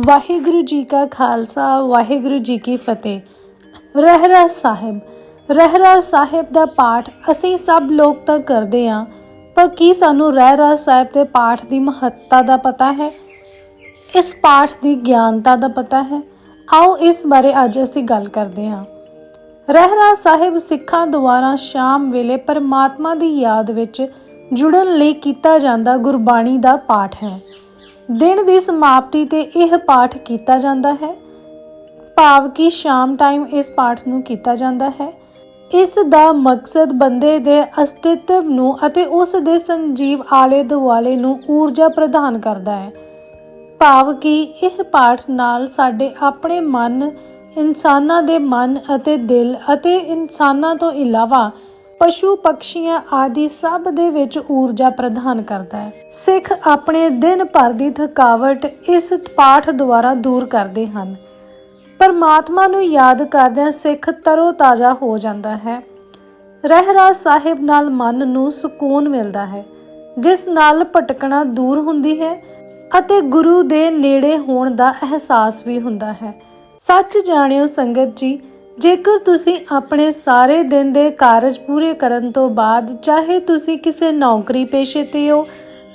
ਵਾਹਿਗੁਰੂ ਜੀ ਕਾ ਖਾਲਸਾ, ਵਾਹਿਗੁਰੂ ਜੀ ਕੀ ਫਤਿਹ। ਰਹਿਰਾ ਸਾਹਿਬ ਰਹਿਰਾ ਸਾਹਿਬ ਦਾ ਪਾਠ ਅਸੀਂ ਸਭ ਲੋਕ ਤਾਂ ਕਰਦੇ ਹਾਂ ਪਰ ਕੀ ਸਾਨੂੰ ਰਹਿਰਾ ਸਾਹਿਬ ਦੇ ਪਾਠ ਦੀ ਮਹੱਤਤਾ ਦਾ ਪਤਾ ਹੈ? ਇਸ ਪਾਠ ਦੀ ਗਿਆਨਤਾ ਦਾ ਪਤਾ ਹੈ? ਆਓ ਇਸ ਬਾਰੇ ਅੱਜ ਅਸੀਂ ਗੱਲ ਕਰਦੇ ਹਾਂ ਰਹਿਰਾ ਸਾਹਿਬ ਸਿੱਖਾਂ ਦੁਆਰਾ ਸ਼ਾਮ ਵੇਲੇ ਪਰਮਾਤਮਾ ਦੀ ਯਾਦ ਵਿੱਚ ਜੁੜਨ ਲਈ ਕੀਤਾ ਜਾਂਦਾ ਗੁਰਬਾਣੀ ਦਾ ਪਾਠ ਹੈ। ਦਿਨ ਦੀ ਸਮਾਪਤੀ ਤੇ ਇਹ ਪਾਠ ਕੀਤਾ ਜਾਂਦਾ ਹੈ। ਭਾਵ ਕਿ ਸ਼ਾਮ ਟਾਈਮ ਇਸ ਪਾਠ ਨੂੰ ਕੀਤਾ ਜਾਂਦਾ ਹੈ। ਇਸ ਦਾ ਮਕਸਦ ਬੰਦੇ ਦੇ ਅਸਤਿਤਵ ਨੂੰ ਅਤੇ ਉਸ ਦੇ ਸੰਜੀਵ ਆਲੇ ਦੁਆਲੇ ਨੂੰ ਊਰਜਾ ਪ੍ਰਦਾਨ ਕਰਦਾ ਹੈ। ਭਾਵ ਕਿ ਇਹ ਪਾਠ ਨਾਲ ਸਾਡੇ ਆਪਣੇ ਮਨ, ਇਨਸਾਨਾਂ ਦੇ ਮਨ ਅਤੇ ਦਿਲ ਅਤੇ ਇਨਸਾਨਾਂ ਤੋਂ ਇਲਾਵਾ ਪਸ਼ੂ ਪਕਸ਼ੀਆਂ ਆਦਿ ਸਭ ਦੇ ਵਿੱਚ ਊਰਜਾ ਪ੍ਰਦਾਨ ਕਰਦਾ ਹੈ। ਸਿੱਖ ਆਪਣੇ ਦਿਨ ਭਰ ਦੀ ਥਕਾਵਟ ਇਸ ਪਾਠ ਦੁਆਰਾ ਦੂਰ ਕਰਦੇ ਹਨ। ਪਰਮਾਤਮਾ ਨੂੰ ਯਾਦ ਕਰਦਿਆਂ ਸਿੱਖ ਤਰੋ ਤਾਜ਼ਾ ਹੋ ਜਾਂਦਾ ਹੈ। ਰਹਿਰਾਸ ਸਾਹਿਬ ਨਾਲ ਮਨ ਨੂੰ ਸਕੂਨ ਮਿਲਦਾ ਹੈ, ਜਿਸ ਨਾਲ ਭਟਕਣਾ ਦੂਰ ਹੁੰਦੀ ਹੈ ਅਤੇ ਗੁਰੂ ਦੇ ਨੇੜੇ ਹੋਣ ਦਾ ਅਹਿਸਾਸ ਵੀ ਹੁੰਦਾ ਹੈ। ਸੱਚ ਜਾਣਿਓ ਸੰਗਤ ਜੀ ਜੇਕਰ ਤੁਸੀਂ ਆਪਣੇ ਸਾਰੇ ਦਿਨ ਦੇ ਕਾਰਜ ਪੂਰੇ ਕਰਨ ਤੋਂ ਬਾਅਦ ਚਾਹੇ ਤੁਸੀਂ ਕਿਸੇ ਨੌਕਰੀ ਪੇਸ਼ੇ ਤੇ ਹੋ,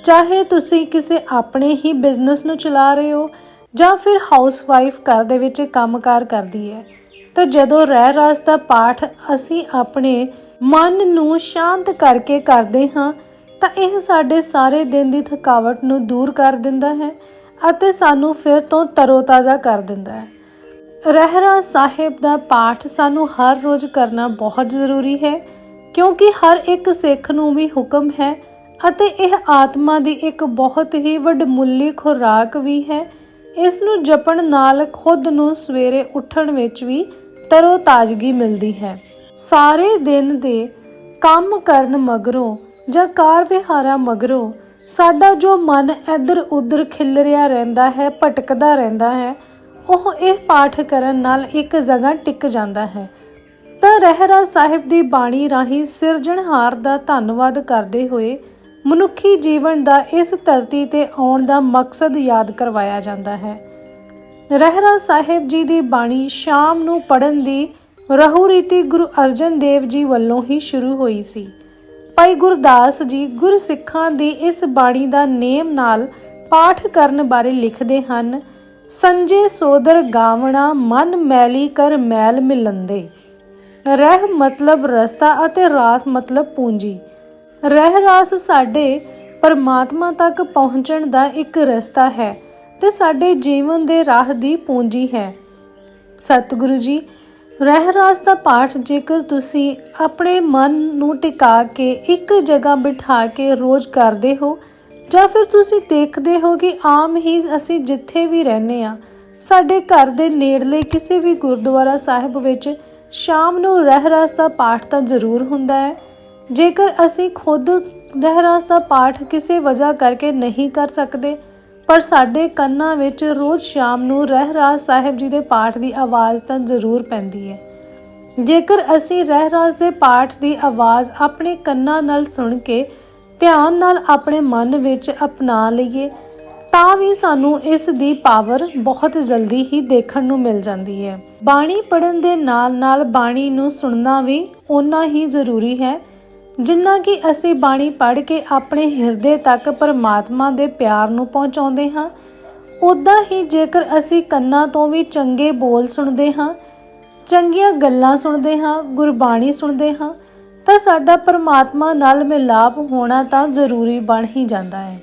ਚਾਹੇ ਤੁਸੀਂ ਕਿਸੇ ਆਪਣੇ ਹੀ ਬਿਜ਼ਨਸ ਨੂੰ ਚਲਾ ਰਹੇ ਹੋ, ਜਾਂ ਫਿਰ ਹਾਊਸਵਾਈਫ ਘਰ ਦੇ ਵਿੱਚ ਕੰਮਕਾਰ ਕਰਦੀ ਹੈ, ਤਾਂ ਜਦੋਂ ਰਹਿ ਰਾਸ ਦਾ ਪਾਠ ਅਸੀਂ ਆਪਣੇ ਮਨ ਨੂੰ ਸ਼ਾਂਤ ਕਰਕੇ ਕਰਦੇ ਹਾਂ, ਤਾਂ ਇਹ ਸਾਡੇ ਸਾਰੇ ਦਿਨ ਦੀ ਥਕਾਵਟ ਨੂੰ ਦੂਰ ਕਰ ਦਿੰਦਾ ਹੈ ਅਤੇ ਸਾਨੂੰ ਫਿਰ ਤੋਂ ਤਰੋਤਾਜ਼ਾ ਕਰ ਦਿੰਦਾ ਹੈ। ਰਹਿਰਾ ਸਾਹਿਬ ਦਾ ਪਾਠ ਸਾਨੂੰ ਹਰ ਰੋਜ਼ ਕਰਨਾ ਬਹੁਤ ਜ਼ਰੂਰੀ ਹੈ, ਕਿਉਂਕਿ ਹਰ ਇੱਕ ਸਿੱਖ ਨੂੰ ਵੀ ਹੁਕਮ ਹੈ ਅਤੇ ਇਹ ਆਤਮਾ ਦੀ ਇੱਕ ਬਹੁਤ ਹੀ ਵੱਡਮੁੱਲੀ ਖੁਰਾਕ ਵੀ ਹੈ। ਇਸ ਨੂੰ ਜਪਣ ਨਾਲ ਖੁਦ ਨੂੰ ਸਵੇਰੇ ਉੱਠਣ ਵਿੱਚ ਵੀ ਤਰੋ ਤਾਜ਼ਗੀ ਮਿਲਦੀ ਹੈ। ਸਾਰੇ ਦਿਨ ਦੇ ਕੰਮ ਕਰਨ ਮਗਰੋਂ ਜਾਂ ਕਾਰ ਵਿਹਾਰਾਂ ਮਗਰੋਂ ਸਾਡਾ ਜੋ ਮਨ ਇੱਧਰ ਉੱਧਰ ਖਿਲਰਿਆ ਰਹਿੰਦਾ ਹੈ, ਭਟਕਦਾ ਰਹਿੰਦਾ ਹੈ ਉਹ ਇਹ ਪਾਠ ਕਰਨ ਨਾਲ ਇੱਕ ਜਗ੍ਹਾ ਟਿਕ ਜਾਂਦਾ ਹੈ। ਤਾਂ ਰਹਿਰਾ ਸਾਹਿਬ ਦੀ ਬਾਣੀ ਰਾਹੀਂ ਸਿਰਜਣਹਾਰ ਦਾ ਧੰਨਵਾਦ ਕਰਦੇ ਹੋਏ ਮਨੁੱਖੀ ਜੀਵਨ ਦਾ ਇਸ ਧਰਤੀ ਤੇ ਆਉਣ ਦਾ ਮਕਸਦ ਯਾਦ ਕਰਵਾਇਆ ਜਾਂਦਾ ਹੈ। ਰਹਿਰਾ ਸਾਹਿਬ ਜੀ ਦੀ ਬਾਣੀ ਸ਼ਾਮ ਨੂੰ ਪੜਨ ਦੀ ਰਹੂ ਰੀਤੀ ਗੁਰੂ ਅਰਜਨ ਦੇਵ ਜੀ ਵੱਲੋਂ ਹੀ ਸ਼ੁਰੂ ਹੋਈ ਸੀ। ਭਾਈ ਗੁਰਦਾਸ ਜੀ ਗੁਰਸਿੱਖਾਂ ਦੀ ਇਸ ਬਾਣੀ ਦਾ ਨੇਮ ਨਾਲ ਪਾਠ ਕਰਨ ਬਾਰੇ ਲਿਖਦੇ ਹਨ ਸੰਜੇ ਸੋਦਰ ਗਾਵਣਾ, ਮਨ ਮੈਲੀ ਕਰ ਮੈਲ ਮਿਲੰਦੇ। ਰਹਿ ਮਤਲਬ ਰਸਤਾ ਅਤੇ ਰਾਸ ਮਤਲਬ ਪੂੰਜੀ। ਰਹਿ ਰਾਸ ਸਾਡੇ ਪਰਮਾਤਮਾ ਤੱਕ ਪਹੁੰਚਣ ਦਾ ਇੱਕ ਰਸਤਾ ਹੈ ਤੇ ਸਾਡੇ ਜੀਵਨ ਦੇ ਰਾਹ ਦੀ ਪੂੰਜੀ ਹੈ। ਸਤਿਗੁਰੂ ਜੀ, ਰਹਿ ਰਾਸ ਦਾ ਪਾਠ ਜੇਕਰ ਤੁਸੀਂ ਆਪਣੇ ਮਨ ਨੂੰ ਟਿਕਾ ਕੇ ਇੱਕ ਜਗ੍ਹਾ ਬਿਠਾ ਕੇ ਰੋਜ਼ ਕਰਦੇ ਹੋ ਜਾਂ ਫਿਰ ਤੁਸੀਂ ਦੇਖਦੇ ਹੋ ਕਿ ਆਮ ਹੀ ਅਸੀਂ ਜਿੱਥੇ ਵੀ ਰਹਿੰਦੇ ਆ ਸਾਡੇ ਘਰ ਦੇ ਨੇੜਲੇ ਕਿਸੇ ਵੀ ਗੁਰਦੁਆਰਾ ਸਾਹਿਬ ਵਿੱਚ ਸ਼ਾਮ ਨੂੰ ਰਹਿਰਾਸ ਦਾ ਪਾਠ ਤਾਂ ਜ਼ਰੂਰ ਹੁੰਦਾ ਹੈ। ਜੇਕਰ ਅਸੀਂ ਖੁਦ ਰਹਿਰਾਸ ਦਾ ਪਾਠ ਕਿਸੇ ਵਜ੍ਹਾ ਕਰਕੇ ਨਹੀਂ ਕਰ ਸਕਦੇ, ਪਰ ਸਾਡੇ ਕੰਨਾਂ ਵਿੱਚ ਰੋਜ਼ ਸ਼ਾਮ ਨੂੰ ਰਹਿਰਾਸ ਸਾਹਿਬ ਜੀ ਦੇ ਪਾਠ ਦੀ ਆਵਾਜ਼ ਤਾਂ ਜ਼ਰੂਰ ਪੈਂਦੀ ਹੈ। ਜੇਕਰ ਅਸੀਂ ਰਹਿਰਾਸ ਦੇ ਪਾਠ ਦੀ ਆਵਾਜ਼ ਆਪਣੇ ਕੰਨਾਂ ਨਾਲ ਸੁਣ ਕੇ ਧਿਆਨ ਨਾਲ ਆਪਣੇ ਮਨ ਵਿੱਚ ਅਪਣਾ ਲਈਏ, ਤਾਂ ਵੀ ਸਾਨੂੰ ਇਸ ਦੀ ਪਾਵਰ ਬਹੁਤ ਜਲਦੀ ਹੀ ਦੇਖਣ ਨੂੰ ਮਿਲ ਜਾਂਦੀ ਹੈ। ਬਾਣੀ ਪੜਨ ਦੇ ਨਾਲ-ਨਾਲ ਬਾਣੀ ਨੂੰ ਸੁਣਨਾ ਵੀ ਓਨਾ ਹੀ ਜ਼ਰੂਰੀ ਹੈ, ਜਿੰਨਾ ਕਿ ਅਸੀਂ ਬਾਣੀ ਪੜ੍ਹ ਕੇ ਆਪਣੇ ਹਿਰਦੇ ਤੱਕ ਪਰਮਾਤਮਾ ਦੇ ਪਿਆਰ ਨੂੰ ਪਹੁੰਚਾਉਂਦੇ ਹਾਂ ਉਦਾਂ ਹੀ ਜੇਕਰ ਅਸੀਂ ਕੰਨਾਂ ਤੋਂ ਵੀ ਚੰਗੇ ਬੋਲ ਸੁਣਦੇ ਹਾਂ, ਚੰਗੀਆਂ ਗੱਲਾਂ ਸੁਣਦੇ ਹਾਂ, ਗੁਰਬਾਣੀ ਸੁਣਦੇ ਹਾਂ ਤਾਂ ਸਾਡਾ ਪਰਮਾਤਮਾ ਨਾਲ ਮਿਲਾਪ ਹੋਣਾ ਤਾਂ ਜ਼ਰੂਰੀ ਬਣ ਹੀ ਜਾਂਦਾ ਹੈ।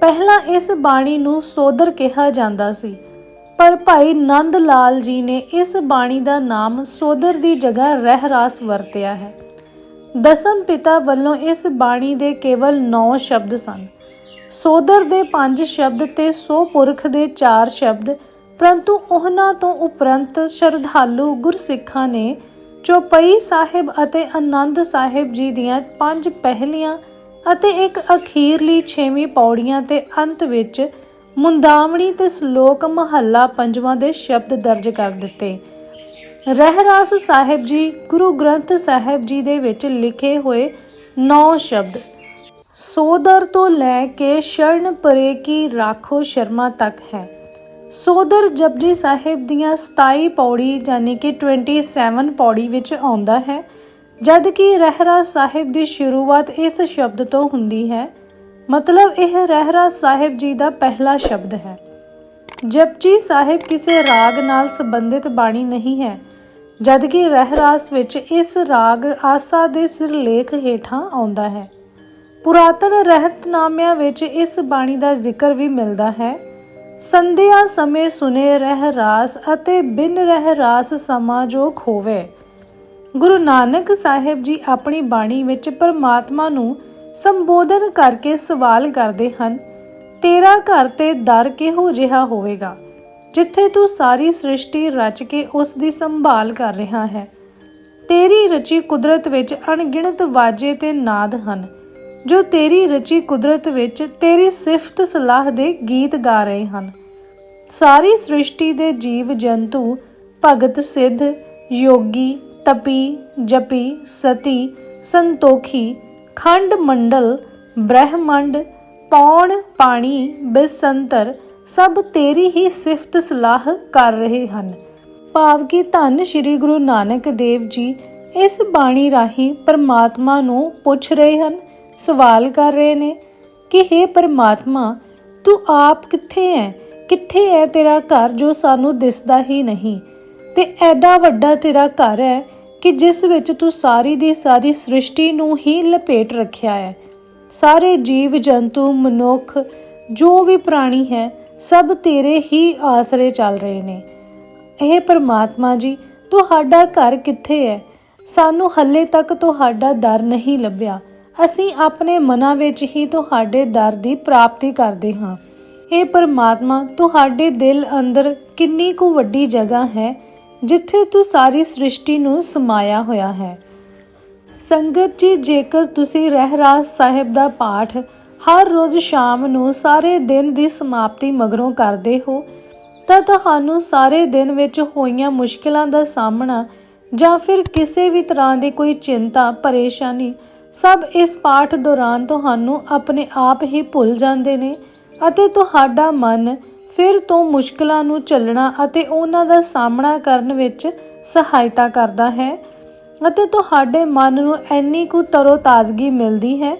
ਪਹਿਲਾਂ ਇਸ ਬਾਣੀ ਨੂੰ ਸੋਦਰ ਕਿਹਾ ਜਾਂਦਾ ਸੀ, ਪਰ ਭਾਈ ਨੰਦ ਲਾਲ ਜੀ ਨੇ ਇਸ ਬਾਣੀ ਦਾ ਨਾਮ ਸੋਦਰ ਦੀ ਜਗ੍ਹਾ ਰਹਿਰਾਸ ਵਰਤਿਆ ਹੈ। ਦਸਮ ਪਿਤਾ ਵੱਲੋਂ ਇਸ ਬਾਣੀ ਦੇ ਕੇਵਲ 9 ਸ਼ਬਦ ਸਨ। ਸੋਦਰ ਦੇ 5 ਸ਼ਬਦ ਤੇ ਸੋ ਪੁਰਖ ਦੇ 4 ਸ਼ਬਦ, ਪਰੰਤੂ ਉਹਨਾਂ ਤੋਂ ਉਪਰੰਤ ਸ਼ਰਧਾਲੂ ਗੁਰਸਿੱਖਾਂ ਨੇ ਚੌਪਈ ਸਾਹਿਬ ਅਤੇ ਆਨੰਦ ਸਾਹਿਬ ਜੀ ਦੀਆਂ ਪੰਜ ਪਹਿਲੀਆਂ ਅਤੇ ਇੱਕ ਅਖੀਰਲੀ ਛੇਵੀਂ ਪੌੜੀਆਂ ਤੇ ਅੰਤ ਵਿੱਚ ਮੁੰਦਾਵਣੀ ਤੇ ਸ਼ਲੋਕ ਮਹੱਲਾ ਪੰਜਵਾਂ ਦੇ ਸ਼ਬਦ ਦਰਜ ਕਰ ਦਿੱਤੇ। ਰਹਿਰਾਸ ਸਾਹਿਬ ਜੀ, ਗੁਰੂ ਗ੍ਰੰਥ ਸਾਹਿਬ ਜੀ ਦੇ ਵਿੱਚ ਲਿਖੇ ਹੋਏ 9 ਸ਼ਬਦ। ਸੋਦਰ ਤੋਂ ਲੈ ਕੇ ਸ਼ਰਨ ਪਰੇ ਕੀ ਰਾਖੋ ਸ਼ਰਮਾ ਤੱਕ ਹੈ। ਸੋਦਰ ਜਪਜੀ ਸਾਹਿਬ ਦੀਆਂ 27 ਪੌੜੀ ਯਾਨੀ ਕਿ 27 ਪੌੜੀ ਵਿੱਚ ਆਉਂਦਾ ਹੈ ਜਦ ਕਿ ਰਹਿਰਾ ਸਾਹਿਬ ਦੀ ਸ਼ੁਰੂਆਤ ਇਸ ਸ਼ਬਦ ਤੋਂ ਹੁੰਦੀ ਹੈ। ਮਤਲਬ ਇਹ ਰਹਿਰਾ ਸਾਹਿਬ ਜੀ ਦਾ ਪਹਿਲਾ ਸ਼ਬਦ ਹੈ। ਜਪਜੀ ਸਾਹਿਬ ਕਿਸੇ ਰਾਗ ਨਾਲ ਸੰਬੰਧਿਤ ਬਾਣੀ ਨਹੀਂ ਹੈ ਜਦ ਕਿ ਰਹਿਰਾਸ ਵਿੱਚ ਇਸ ਰਾਗ ਆਸਾ ਦੇ ਸਿਰਲੇਖ ਹੇਠਾਂ ਆਉਂਦਾ ਹੈ। ਪੁਰਾਤਨ ਰਹਿਤਨਾਮਿਆਂ ਵਿੱਚ ਇਸ ਬਾਣੀ ਦਾ ਜ਼ਿਕਰ ਵੀ ਮਿਲਦਾ ਹੈ। ਸੰਧਿਆ ਸਮੇਂ ਸੁਨੇ ਰਹਿ ਰਾਸ ਅਤੇ ਬਿਨ ਰਹਿ ਰਾਸ ਸਮਾ ਜੋ ਹੋਵੇ ਗੁਰੂ ਨਾਨਕ ਸਾਹਿਬ ਜੀ ਆਪਣੀ ਬਾਣੀ ਵਿੱਚ ਪਰਮਾਤਮਾ ਨੂੰ ਸੰਬੋਧਨ ਕਰਕੇ ਸਵਾਲ ਕਰਦੇ ਹਨ, ਤੇਰਾ ਘਰ ਤੇ ਦਰ ਕਿਹੋ ਜਿਹਾ ਹੋਵੇਗਾ? ਜਿੱਥੇ ਤੂੰ ਸਾਰੀ ਸ੍ਰਿਸ਼ਟੀ ਰਚ ਕੇ ਉਸ ਦੀ ਸੰਭਾਲ ਕਰ ਰਿਹਾ ਹੈ। ਤੇਰੀ ਰਚੀ ਕੁਦਰਤ ਵਿੱਚ ਅਣਗਿਣਤ ਵਾਜੇ ਤੇ ਨਾਦ ਹਨ। ਜੋ ਤੇਰੀ ਰਚੀ ਕੁਦਰਤ ਵਿੱਚ ਤੇਰੀ ਸਿਫਤ ਸਲਾਹ ਦੇ ਗੀਤ ਗਾ ਰਹੇ ਹਨ। ਸਾਰੀ ਸ੍ਰਿਸ਼ਟੀ ਦੇ ਜੀਵ ਜੰਤੂ ਭਗਤ ਸਿੱਧ, ਯੋਗੀ, ਤਪੀ, ਜਪੀ, ਸਤੀ, ਸੰਤੋਖੀ, ਖੰਡ ਮੰਡਲ, ਬ੍ਰਹਿਮੰਡ, ਪੌਣ, ਪਾਣੀ, ਬਿਸੰਤਰ ਸਭ ਤੇਰੀ ਹੀ ਸਿਫਤ ਸਲਾਹ ਕਰ ਰਹੇ ਹਨ। ਭਾਵ ਕਿ ਧੰਨ ਸ੍ਰੀ ਗੁਰੂ ਨਾਨਕ ਦੇਵ ਜੀ ਇਸ ਬਾਣੀ ਰਾਹੀਂ ਪਰਮਾਤਮਾ ਨੂੰ ਪੁੱਛ ਰਹੇ ਹਨ ਸਵਾਲ ਕਰ ਰਹੇ ਨੇ ਕਿ हे ਪਰਮਾਤਮਾ, ਤੂੰ ਆਪ ਕਿੱਥੇ ਹੈ ਕਿੱਥੇ ਹੈ ਤੇਰਾ ਘਰ ਜੋ ਸਾਨੂੰ ਦਿਸਦਾ ਹੀ ਨਹੀਂ? ਤੇ ਐਡਾ ਵੱਡਾ ਤੇਰਾ ਘਰ ਹੈ ਕਿ ਜਿਸ ਵਿੱਚ ਤੂੰ ਸਾਰੀ ਦੀ ਸਾਰੀ ਸ੍ਰਿਸ਼ਟੀ ਨੂੰ ਹੀ ਲਪੇਟ ਰੱਖਿਆ ਹੈ ਸਾਰੇ ਜੀਵ, ਜੰਤੂ, ਮਨੁੱਖ, ਜੋ ਵੀ ਪ੍ਰਾਣੀ ਹੈ, ਸਭ ਤੇਰੇ ਹੀ ਆਸਰੇ ਚੱਲ ਰਹੇ ਨੇ। ਇਹ ਪਰਮਾਤਮਾ ਜੀ, ਤੁਹਾਡਾ ਘਰ ਕਿੱਥੇ ਹੈ ਸਾਨੂੰ ਹੱਲੇ ਤੱਕ ਤੁਹਾਡਾ ਦਰ ਨਹੀਂ ਲੱਭਿਆ। ਅਸੀਂ ਆਪਣੇ ਮਨਾਂ ਵਿੱਚ ਹੀ ਤੁਹਾਡੇ ਦਰ ਦੀ ਪ੍ਰਾਪਤੀ ਕਰਦੇ ਹਾਂ। ਇਹ ਪਰਮਾਤਮਾ, ਤੁਹਾਡੇ ਦਿਲ ਅੰਦਰ ਕਿੰਨੀ ਕੁ ਵੱਡੀ ਜਗ੍ਹਾ ਹੈ, ਜਿੱਥੇ ਤੂੰ ਸਾਰੀ ਸ੍ਰਿਸ਼ਟੀ ਨੂੰ ਸਮਾਇਆ ਹੋਇਆ ਹੈ। ਸੰਗਤ ਜੀ, ਜੇਕਰ ਤੁਸੀਂ ਰਹਿਰਾਸ ਸਾਹਿਬ ਦਾ ਪਾਠ ਹਰ ਰੋਜ਼ ਸ਼ਾਮ ਨੂੰ ਸਾਰੇ ਦਿਨ ਦੀ ਸਮਾਪਤੀ ਮਗਰੋਂ ਕਰਦੇ ਹੋ, ਤਾਂ ਤੁਹਾਨੂੰ ਸਾਰੇ ਦਿਨ ਵਿੱਚ ਹੋਈਆਂ ਮੁਸ਼ਕਲਾਂ ਦਾ ਸਾਹਮਣਾ ਜਾਂ ਫਿਰ ਕਿਸੇ ਵੀ ਤਰ੍ਹਾਂ ਦੀ ਕੋਈ ਚਿੰਤਾ, ਪਰੇਸ਼ਾਨੀ ਸਭ ਇਸ ਪਾਠ ਦੌਰਾਨ ਤੁਹਾਨੂੰ ਆਪਣੇ ਆਪ ਹੀ ਭੁੱਲ ਜਾਂਦੇ ਨੇ ਅਤੇ ਤੁਹਾਡਾ ਮਨ ਫਿਰ ਤੋਂ ਮੁਸ਼ਕਲਾਂ ਨੂੰ ਚੱਲਣਾ ਅਤੇ ਉਹਨਾਂ ਦਾ ਸਾਹਮਣਾ ਕਰਨ ਵਿੱਚ ਸਹਾਇਤਾ ਕਰਦਾ ਹੈ ਅਤੇ ਤੁਹਾਡੇ ਮਨ ਨੂੰ ਇੰਨੀ ਕੁ ਤਰੋ-ਤਾਜ਼ਗੀ ਮਿਲਦੀ ਹੈ।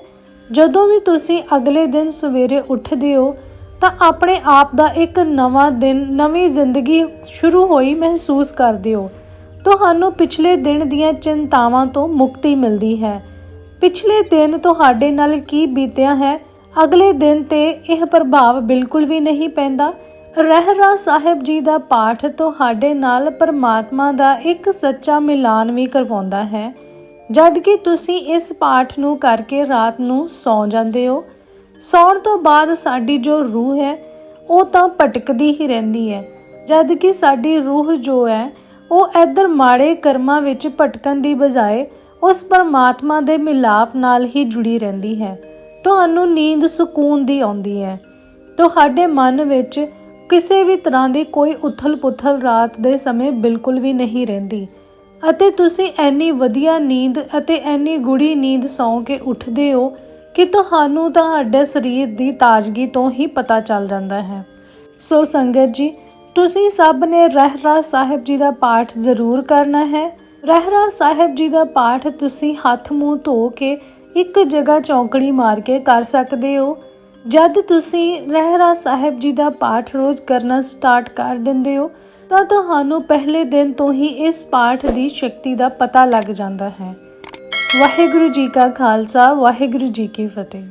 ਜਦੋਂ ਵੀ ਤੁਸੀਂ ਅਗਲੇ ਦਿਨ ਸਵੇਰੇ ਉੱਠਦੇ ਹੋ, ਤਾਂ ਆਪਣੇ ਆਪ ਦਾ ਇੱਕ ਨਵਾਂ ਦਿਨ, ਨਵੀਂ ਜ਼ਿੰਦਗੀ ਸ਼ੁਰੂ ਹੋਈ ਮਹਿਸੂਸ ਕਰਦੇ ਹੋ। ਤੁਹਾਨੂੰ ਪਿਛਲੇ ਦਿਨ ਦੀਆਂ ਚਿੰਤਾਵਾਂ ਤੋਂ ਮੁਕਤੀ ਮਿਲਦੀ ਹੈ। ਪਿਛਲੇ ਦਿਨ ਤੁਹਾਡੇ ਨਾਲ ਕੀ ਬੀਤਿਆ ਹੈ? ਅਗਲੇ ਦਿਨ ਤੇ ਇਹ ਪ੍ਰਭਾਵ ਬਿਲਕੁਲ ਵੀ ਨਹੀਂ ਪੈਂਦਾ। ਰਹਿਰਾ ਸਾਹਿਬ ਜੀ ਦਾ ਪਾਠ ਤੁਹਾਡੇ ਨਾਲ ਪਰਮਾਤਮਾ ਦਾ ਇੱਕ ਸੱਚਾ ਮਿਲਾਨ ਵੀ ਕਰਵਾਉਂਦਾ ਹੈ। ਜਦ ਕਿ ਤੁਸੀਂ ਇਸ ਪਾਠ ਨੂੰ ਕਰਕੇ ਰਾਤ ਨੂੰ ਸੌ ਜਾਂਦੇ ਹੋ। ਸੌਣ ਤੋਂ ਬਾਅਦ ਸਾਡੀ ਜੋ ਰੂਹ ਹੈ, ਉਹ ਤਾਂ ਭਟਕਦੀ ਹੀ ਰਹਿੰਦੀ ਹੈ। ਜਦ ਕਿ ਸਾਡੀ ਰੂਹ ਜੋ ਹੈ, ਉਹ ਇੱਧਰ ਮਾੜੇ ਕਰਮਾਂ ਵਿੱਚ ਭਟਕਣ ਦੀ ਬਜਾਏ ਉਸ ਪਰਮਾਤਮਾ ਦੇ ਮਿਲਾਪ ਨਾਲ ਹੀ ਜੁੜੀ ਰਹਿੰਦੀ ਹੈ। ਤੁਹਾਨੂੰ ਨੀਂਦ ਸਕੂਨ ਦੀ ਆਉਂਦੀ ਹੈ। ਤੁਹਾਡੇ ਮਨ ਵਿੱਚ ਕਿਸੇ ਵੀ ਤਰ੍ਹਾਂ ਦੀ ਕੋਈ ਉਥਲ-ਪੁਥਲ ਰਾਤ ਦੇ ਸਮੇਂ ਬਿਲਕੁਲ ਵੀ ਨਹੀਂ ਰਹਿੰਦੀ ਅਤੇ ਤੁਸੀਂ ਐਨੀ ਵਧੀਆ ਨੀਂਦ ਅਤੇ ਐਨੀ ਗੁੜੀ ਨੀਂਦ ਸੌਂ ਕੇ ਉੱਠਦੇ ਹੋ ਕਿ ਤੁਹਾਨੂੰ ਤੁਹਾਡੇ ਸਰੀਰ ਦੀ ਤਾਜ਼ਗੀ ਤੋਂ ਹੀ ਪਤਾ ਚੱਲ ਜਾਂਦਾ ਹੈ। ਸੋ ਸੰਗਤ ਜੀ, ਤੁਸੀਂ ਸਭ ਨੇ ਰਹਿਰਾ ਸਾਹਿਬ ਜੀ ਦਾ ਪਾਠ ਜ਼ਰੂਰ ਕਰਨਾ ਹੈ। ਰਹਿਰਾ ਸਾਹਿਬ ਜੀ ਦਾ ਪਾਠ ਤੁਸੀਂ ਹੱਥ ਮੂੰਹ ਧੋ ਕੇ ਇੱਕ ਜਗ੍ਹਾ ਚੌਂਕੜੀ ਮਾਰ ਕੇ ਕਰ ਸਕਦੇ ਹੋ। ਜਦ ਤੁਸੀਂ ਰਹਿਰਾ ਸਾਹਿਬ ਜੀ ਦਾ ਪਾਠ ਰੋਜ਼ ਕਰਨਾ ਸਟਾਰਟ ਕਰ ਦਿੰਦੇ ਹੋ, ਤਾਂ ਤੁਹਾਨੂੰ ਪਹਿਲੇ ਦਿਨ ਤੋਂ ਹੀ ਇਸ ਪਾਠ ਦੀ ਸ਼ਕਤੀ ਦਾ ਪਤਾ ਲੱਗ ਜਾਂਦਾ ਹੈ। ਵਾਹਿਗੁਰੂ ਜੀ ਕਾ ਖਾਲਸਾ, ਵਾਹਿਗੁਰੂ ਜੀ ਕੀ ਫਤਿਹ।